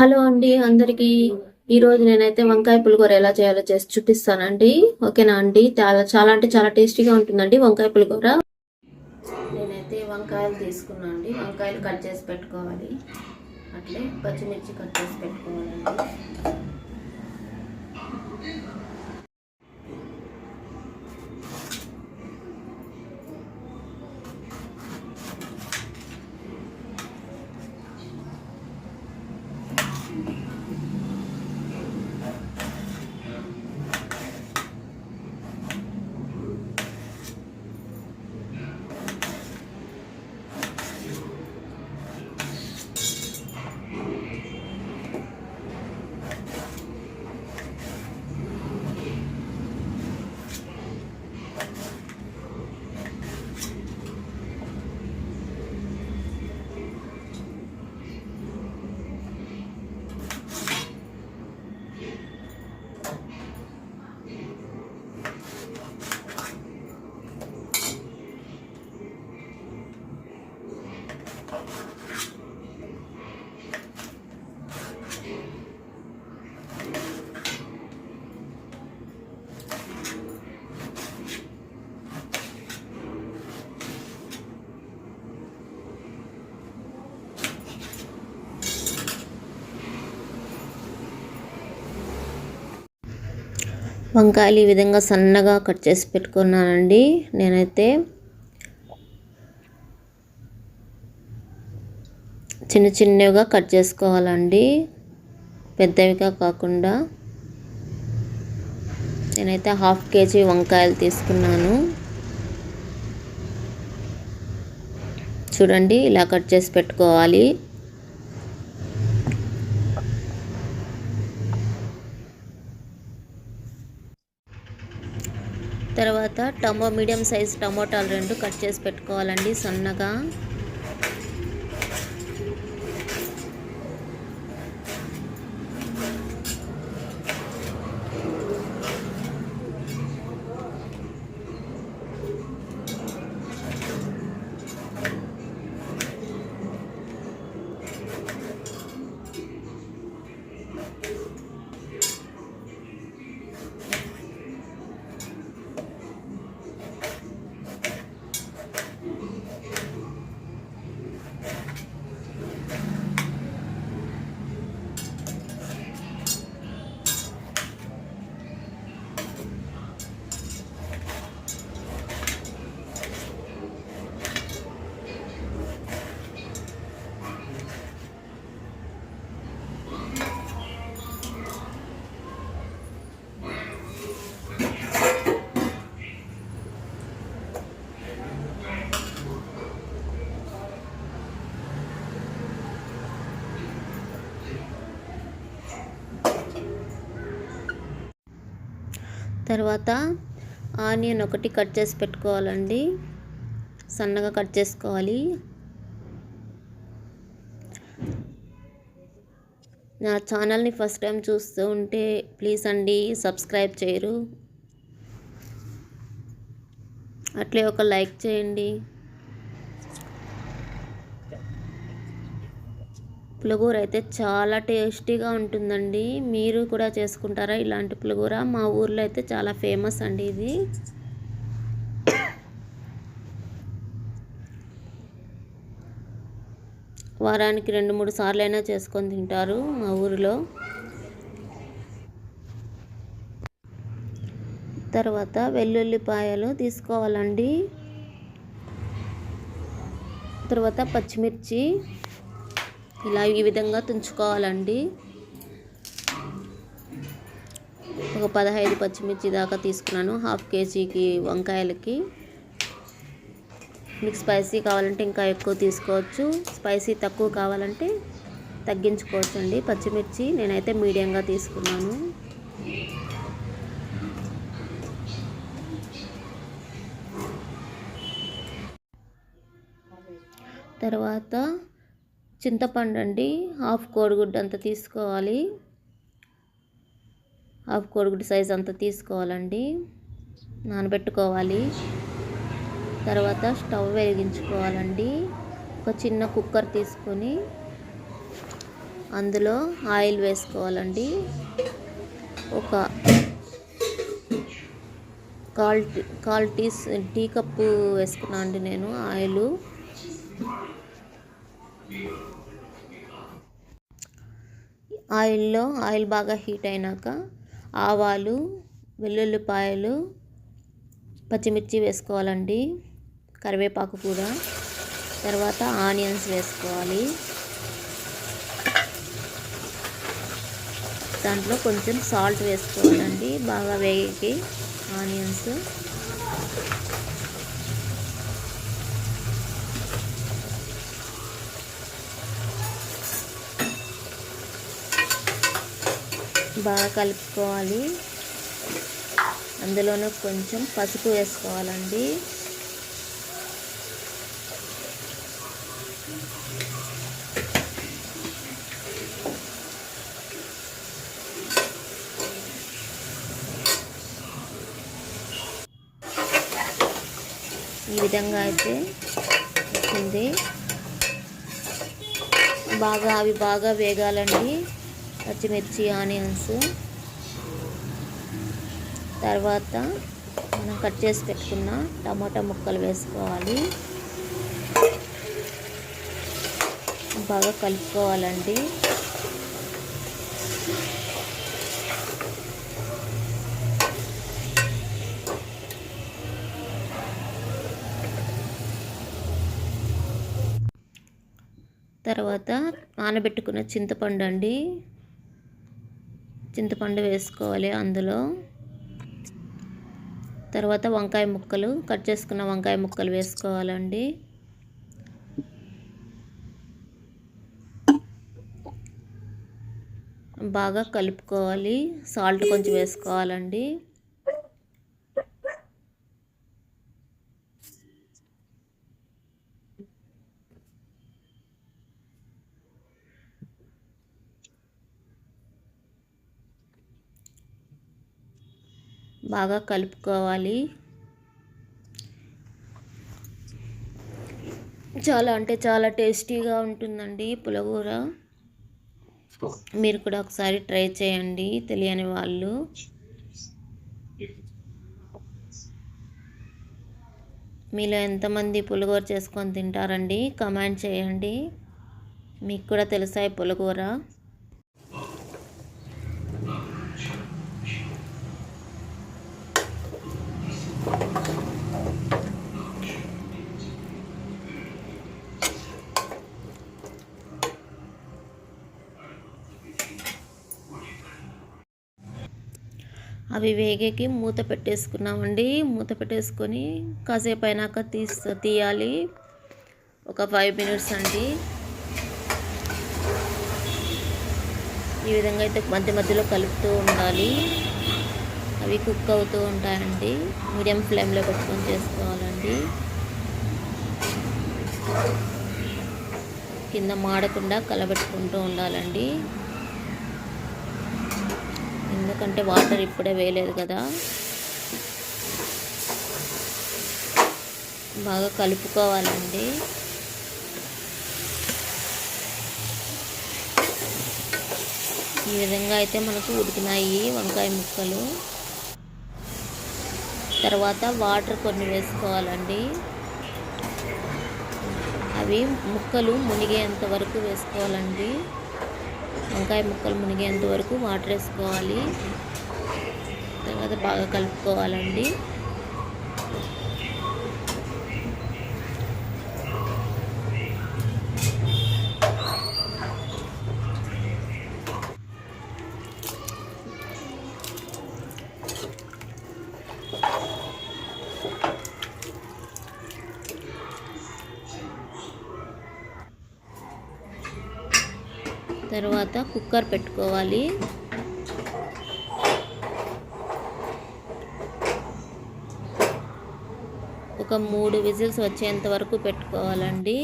Hello అండి అందరికి. ఈ రోజు నేనైతే వంకాయ పులిహోర ఎలా చేయాలో చేసి చూపిస్తానండి. ఓకేనా అండి? చాలా చాలా అంటే చాలా టేస్టీగా ఉంటుందండి వంకాయ పులిహోర. నేనైతే వంకాయలు తీసుకున్నాను అండి వంకాయలు కట్ చేసి పెట్టుకోవాలి. అట్లే పచ్చిమిర్చి కట్ చేసి పెట్టుకోవాలండి. వంకాయలు ఈ విధంగా సన్నగా కట్ చేసి పెట్టుకున్నానండి. నేనైతే చిన్న చిన్నవిగా కట్ చేసుకోవాలండి. పెద్దవిగా కాకుండా నేనైతే హాఫ్ కేజీ వంకాయలు తీసుకున్నాను. చూడండి ఇలా కట్ చేసి పెట్టుకోవాలి. తర్వాత టమో మీడియం సైజ్ టమోటాలు రెండు కట్ చేసి పెట్టుకోవాలండి సన్నగా. తర్వాత ఆనియన్ ఒకటి కట్ చేసి పెట్టుకోవాలండి. సన్నగా కట్ చేసుకోవాలి. నా ఛానల్ని ఫస్ట్ టైం చూస్తూ ఉంటే ప్లీజ్ అండి సబ్స్క్రైబ్ చేయరు. అట్లే ఒక లైక్ చేయండి. పులిగూర అయితే చాలా టేస్టీగా ఉంటుందండి. మీరు కూడా చేసుకుంటారా ఇలాంటి పులిగూర? మా ఊర్లో అయితే చాలా ఫేమస్ అండి ఇది. వారానికి రెండు మూడు సార్లు అయినా చేసుకొని తింటారు మా ఊరిలో. తర్వాత వెల్లుల్లిపాయలు తీసుకోవాలండి. తర్వాత పచ్చిమిర్చి. ఇలా ఈ విధంగా తుంచుకోవాలండి. ఒక పదహైదు పచ్చిమిర్చి దాకా తీసుకున్నాను హాఫ్ కేజీకి వంకాయలకి. మీకు స్పైసీ కావాలంటే ఇంకా ఎక్కువ తీసుకోవచ్చు. స్పైసీ తక్కువ కావాలంటే తగ్గించుకోవచ్చు అండి పచ్చిమిర్చి నేనైతే మీడియంగా తీసుకున్నాను. తర్వాత చింతపండు అండి హాఫ్ కోడిగుడ్డు అంత తీసుకోవాలి. హాఫ్ కోడిగుడ్డు సైజ్ అంత తీసుకోవాలండి. నానబెట్టుకోవాలి. తర్వాత స్టవ్ వెలిగించుకోవాలండి. ఒక చిన్న కుక్కర్ తీసుకొని అందులో ఆయిల్ వేసుకోవాలండి. ఒక కాల్ కాల్ టీ టీ కప్పు వేసుకున్నా అండి నేను ఆయిల్. ఆయిల్లో ఆయిల్ బాగా హీట్ అయినాక ఆవాలు వెల్లుల్లిపాయలు పచ్చిమిర్చి వేసుకోవాలండి కరివేపాకు కూడా. తర్వాత ఆనియన్స్ వేసుకోవాలి. దాంట్లో కొంచెం సాల్ట్ వేసుకోవాలండి బాగా వేగికి ఆనియన్స్. బాగా కలుపుకోవాలి. అందులోనే కొంచెం పసుపు వేసుకోవాలండి. ఈ విధంగా అయితే వచ్చింది. బాగా అవి బాగా వేగాలండి. పచ్చిమిర్చి ఆనియన్స్. తర్వాత మనం కట్ చేసి పెట్టుకున్న టమాటా ముక్కలు వేసుకోవాలి. బాగా కలుపుకోవాలండి. తర్వాత నానబెట్టుకున్న చింతపండు అండి. చింతపండు వేసుకోవాలి అందులో. తర్వాత వంకాయ ముక్కలు కట్ చేసుకున్న వంకాయ ముక్కలు వేసుకోవాలండి. బాగా కలుపుకోవాలి. సాల్ట్ కొంచెం వేసుకోవాలండి. బాగా కలుపుకోవాలి. చాలా అంటే చాలా టేస్టీగా ఉంటుందండి పులగూర. మీరు కూడా ఒకసారి ట్రై చేయండి తెలియని వాళ్ళు. మీలో ఎంతమంది పులగూర చేసుకొని తింటారండి? కమెంట్ చేయండి. మీకు కూడా తెలుసా పులగూర? అవి వేగేకి మూత పెట్టేసుకున్నామండి. మూత పెట్టేసుకొని కాసేపు అయినాక తీస్త తీయాలి. ఒక ఫైవ్ మినిట్స్ అండి. ఈ విధంగా అయితే మధ్య మధ్యలో కలుపుతూ ఉండాలి. అవి కుక్ అవుతూ ఉంటాయండి. మీడియం ఫ్లేమ్లో పెట్టుకొని చేసుకోవాలండి. కింద మాడకుండా కలబెట్టుకుంటూ ఉండాలండి. ఎందుకంటే వాటర్ ఇప్పుడే వేయలేదు కదా. బాగా కలుపుకోవాలండి. ఈ విధంగా అయితే మనకు ఉడికినాయి వంకాయ ముక్కలు. తర్వాత వాటర్ కొన్ని వేసుకోవాలండి. అవి ముక్కలు మునిగేంత వరకు వేసుకోవాలండి. వంకాయ ముక్కలు మునిగేంత వరకు వాటర్ వేసుకోవాలి. తర్వాత బాగా కలుపుకోవాలండి. తర్వాత కుక్కర్ పెట్టుకోవాలి. ఒక మూడు విజిల్స్ వచ్చేంత వరకు పెట్టుకోవాలండి.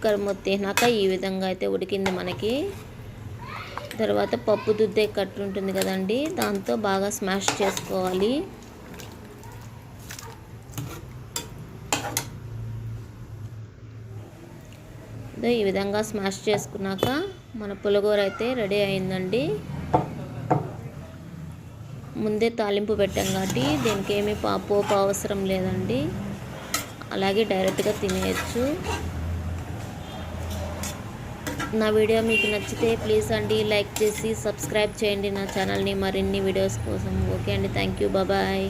కుక్కర్ మొత్తేసినాక ఈ విధంగా అయితే ఉడికింది మనకి. తర్వాత పప్పు దుద్దే కట్టు ఉంటుంది కదండి దాంతో బాగా స్మాష్ చేసుకోవాలి. ఈ విధంగా స్మాష్ చేసుకున్నాక మన పులగూర అయితే రెడీ అయిందండి. ముందే తాలింపు పెట్టాం కాబట్టి దీనికి ఏమీ పా పోపు అవసరం లేదండి. అలాగే డైరెక్ట్గా తినేయచ్చు. నా వీడియో మీకు నచ్చితే ప్లీజ్ అండి లైక్ చేసి సబ్స్క్రైబ్ చేయండి నా ఛానల్ని మరిన్ని వీడియోస్ కోసం. ఓకే అండి థ్యాంక్ యూ బాబాయ్